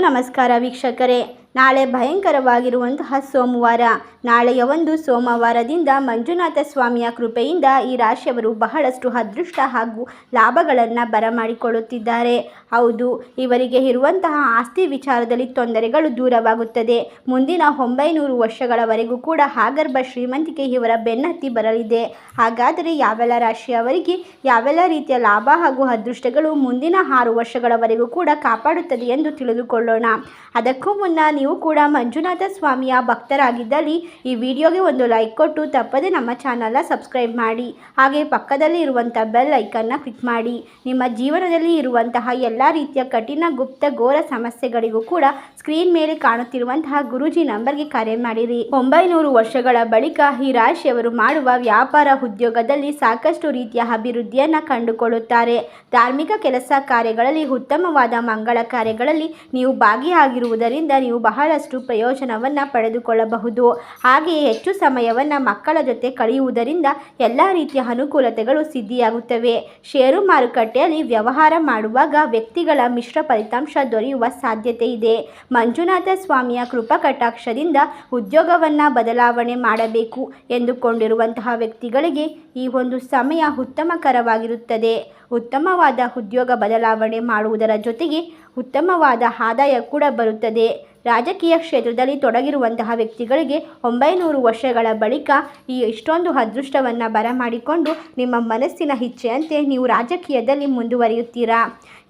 ನಮಸ್ಕಾರ ವೀಕ್ಷಕರೇ. ನಾಳೆ ಭಯಂಕರವಾಗಿರುವಂತಹ ಸೋಮವಾರ. ನಾಳೆಯ ಒಂದು ಸೋಮವಾರದಿಂದ ಮಂಜುನಾಥ ಸ್ವಾಮಿಯ ಕೃಪೆಯಿಂದ ಈ ರಾಶಿಯವರು ಬಹಳಷ್ಟು ಅದೃಷ್ಟ ಹಾಗೂ ಲಾಭಗಳನ್ನು ಬರಮಾಡಿಕೊಳ್ಳುತ್ತಿದ್ದಾರೆ. ಹೌದು, ಇವರಿಗೆ ಇರುವಂತಹ ಆಸ್ತಿ ವಿಚಾರದಲ್ಲಿ ತೊಂದರೆಗಳು ದೂರವಾಗುತ್ತದೆ. ಮುಂದಿನ ಒಂಬೈನೂರು ವರ್ಷಗಳವರೆಗೂ ಕೂಡ ಹಾಗರ್ಭ ಶ್ರೀಮಂತಿಕೆ ಇವರ ಬೆನ್ನತ್ತಿ ಬರಲಿದೆ. ಹಾಗಾದರೆ ಯಾವೆಲ್ಲ ರಾಶಿಯವರಿಗೆ ಯಾವೆಲ್ಲ ರೀತಿಯ ಲಾಭ ಹಾಗೂ ಅದೃಷ್ಟಗಳು ಮುಂದಿನ ಆರು ವರ್ಷಗಳವರೆಗೂ ಕೂಡ ಕಾಪಾಡುತ್ತದೆ ಎಂದು ತಿಳಿದುಕೊಳ್ಳೋಣ. ಅದಕ್ಕೂ ಮುನ್ನ ನೀವು ಕೂಡ ಮಂಜುನಾಥ ಸ್ವಾಮಿಯ ಭಕ್ತರಾಗಿದ್ದಲ್ಲಿ ಈ ವಿಡಿಯೋಗೆ ಒಂದು ಲೈಕ್ ಕೊಟ್ಟು ತಪ್ಪದೆ ನಮ್ಮ ಚಾನಲ್ನ ಸಬ್ಸ್ಕ್ರೈಬ್ ಮಾಡಿ. ಹಾಗೆ ಪಕ್ಕದಲ್ಲಿ ಇರುವಂಥ ಬೆಲ್ ಐಕನ್ನ ಕ್ಲಿಕ್ ಮಾಡಿ. ನಿಮ್ಮ ಜೀವನದಲ್ಲಿ ಇರುವಂತಹ ಎಲ್ಲ ರೀತಿಯ ಕಠಿಣ, ಗುಪ್ತ, ಘೋರ ಸಮಸ್ಯೆಗಳಿಗೂ ಕೂಡ ಸ್ಕ್ರೀನ್ ಮೇಲೆ ಕಾಣುತ್ತಿರುವಂತಹ ಗುರೂಜಿ ನಂಬರ್ಗೆ ಕರೆ ಮಾಡಿರಿ. ಒಂಬೈನೂರು ವರ್ಷಗಳ ಬಳಿಕ ಈ ರಾಶಿಯವರು ಮಾಡುವ ವ್ಯಾಪಾರ ಉದ್ಯೋಗದಲ್ಲಿ ಸಾಕಷ್ಟು ರೀತಿಯ ಅಭಿವೃದ್ಧಿಯನ್ನು ಕಂಡುಕೊಳ್ಳುತ್ತಾರೆ. ಧಾರ್ಮಿಕ ಕೆಲಸ ಕಾರ್ಯಗಳಲ್ಲಿ ಉತ್ತಮವಾದ ಮಂಗಳ ಕಾರ್ಯಗಳಲ್ಲಿ ನೀವು ಭಾಗಿಯಾಗಿರುವುದರಿಂದ ನೀವು ಬಹಳಷ್ಟು ಪ್ರಯೋಜನವನ್ನು ಪಡೆದುಕೊಳ್ಳಬಹುದು. ಹಾಗೆಯೇ ಹೆಚ್ಚು ಸಮಯವನ್ನು ಮಕ್ಕಳ ಜೊತೆ ಕಳೆಯುವುದರಿಂದ ಎಲ್ಲ ರೀತಿಯ ಅನುಕೂಲತೆಗಳು ಸಿದ್ಧಿಯಾಗುತ್ತವೆ. ಷೇರು ಮಾರುಕಟ್ಟೆಯಲ್ಲಿ ವ್ಯವಹಾರ ಮಾಡುವಾಗ ವ್ಯಕ್ತಿಗಳ ಮಿಶ್ರ ಫಲಿತಾಂಶ ದೊರೆಯುವ ಸಾಧ್ಯತೆ ಇದೆ. ಮಂಜುನಾಥ ಸ್ವಾಮಿಯ ಕೃಪಾ ಕಟಾಕ್ಷದಿಂದ ಉದ್ಯೋಗವನ್ನು ಬದಲಾವಣೆ ಮಾಡಬೇಕು ಎಂದುಕೊಂಡಿರುವಂತಹ ವ್ಯಕ್ತಿಗಳಿಗೆ ಈ ಒಂದು ಸಮಯ ಉತ್ತಮಕರವಾಗಿರುತ್ತದೆ. ಉತ್ತಮವಾದ ಉದ್ಯೋಗ ಬದಲಾವಣೆ ಮಾಡುವುದರ ಜೊತೆಗೆ ಉತ್ತಮವಾದ ಆದಾಯ ಕೂಡ ಬರುತ್ತದೆ. ರಾಜಕೀಯ ಕ್ಷೇತ್ರದಲ್ಲಿ ತೊಡಗಿರುವಂತಹ ವ್ಯಕ್ತಿಗಳಿಗೆ ಒಂಬೈನೂರು ವರ್ಷಗಳ ಬಳಿಕ ಈ ಇಷ್ಟೊಂದು ಅದೃಷ್ಟವನ್ನು ಬರಮಾಡಿಕೊಂಡು ನಿಮ್ಮ ಮನಸ್ಸಿನ ಇಚ್ಛೆಯಂತೆ ನೀವು ರಾಜಕೀಯದಲ್ಲಿ ಮುಂದುವರಿಯುತ್ತೀರಾ?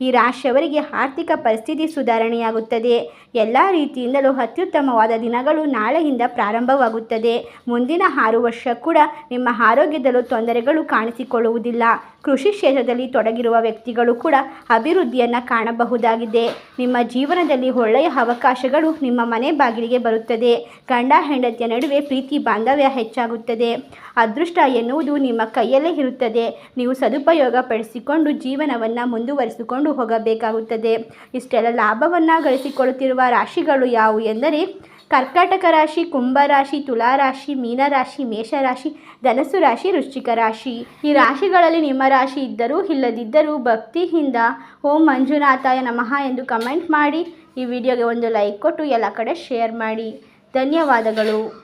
ಈ ರಾಶಿಯವರಿಗೆ ಆರ್ಥಿಕ ಪರಿಸ್ಥಿತಿ ಸುಧಾರಣೆಯಾಗುತ್ತದೆ. ಎಲ್ಲ ರೀತಿಯಿಂದಲೂ ಅತ್ಯುತ್ತಮವಾದ ದಿನಗಳು ನಾಳೆಯಿಂದ ಪ್ರಾರಂಭವಾಗುತ್ತದೆ. ಮುಂದಿನ ಆರು ವರ್ಷ ಕೂಡ ನಿಮ್ಮ ಆರೋಗ್ಯದಲ್ಲೂ ತೊಂದರೆಗಳು ಕಾಣಿಸಿಕೊಳ್ಳುವುದಿಲ್ಲ. ಕೃಷಿ ಕ್ಷೇತ್ರದಲ್ಲಿ ತೊಡಗಿರುವ ವ್ಯಕ್ತಿಗಳು ಕೂಡ ಅಭಿವೃದ್ಧಿಯನ್ನು ಕಾಣಬಹುದಾಗಿದೆ. ನಿಮ್ಮ ಜೀವನದಲ್ಲಿ ಒಳ್ಳೆಯ ಅವಕಾಶಗಳು ನಿಮ್ಮ ಮನೆ ಬಾಗಿಲಿಗೆ ಬರುತ್ತದೆ. ಗಂಡ ಹೆಂಡತಿಯ ನಡುವೆ ಪ್ರೀತಿ ಬಾಂಧವ್ಯ ಹೆಚ್ಚಾಗುತ್ತದೆ. ಅದೃಷ್ಟ ಎನ್ನುವುದು ನಿಮ್ಮ ಕೈಯಲ್ಲೇ ಇರುತ್ತದೆ. ನೀವು ಸದುಪಯೋಗ ಪಡಿಸಿಕೊಂಡು ಜೀವನವನ್ನು ಮುಂದುವರಿಸಿಕೊಂಡು ಹೋಗಬೇಕಾಗುತ್ತದೆ. ಇಷ್ಟೆಲ್ಲ ಲಾಭವನ್ನು ಗಳಿಸಿಕೊಳ್ಳುತ್ತಿರುವ ರಾಶಿಗಳು ಯಾವುವು ಎಂದರೆ ಕರ್ಕಾಟಕ ರಾಶಿ ಕುಂಭರಾಶಿ ತುಲಾರಾಶಿ ಮೀನರಾಶಿ ಮೇಷರಾಶಿ ಧನಸು ರಾಶಿ, ವೃಶ್ಚಿಕ ರಾಶಿ. ಈ ರಾಶಿಗಳಲ್ಲಿ ನಿಮ್ಮ ರಾಶಿ ಇದ್ದರೂ ಇಲ್ಲದಿದ್ದರೂ ಭಕ್ತಿಯಿಂದ ಓಂ ಮಂಜುನಾಥಾಯ ನಮಃ ಎಂದು ಕಮೆಂಟ್ ಮಾಡಿ. ಈ ವಿಡಿಯೋಗೆ ಒಂದು ಲೈಕ್ ಕೊಟ್ಟು ಎಲ್ಲ ಕಡೆ ಶೇರ್ ಮಾಡಿ. ಧನ್ಯವಾದಗಳು.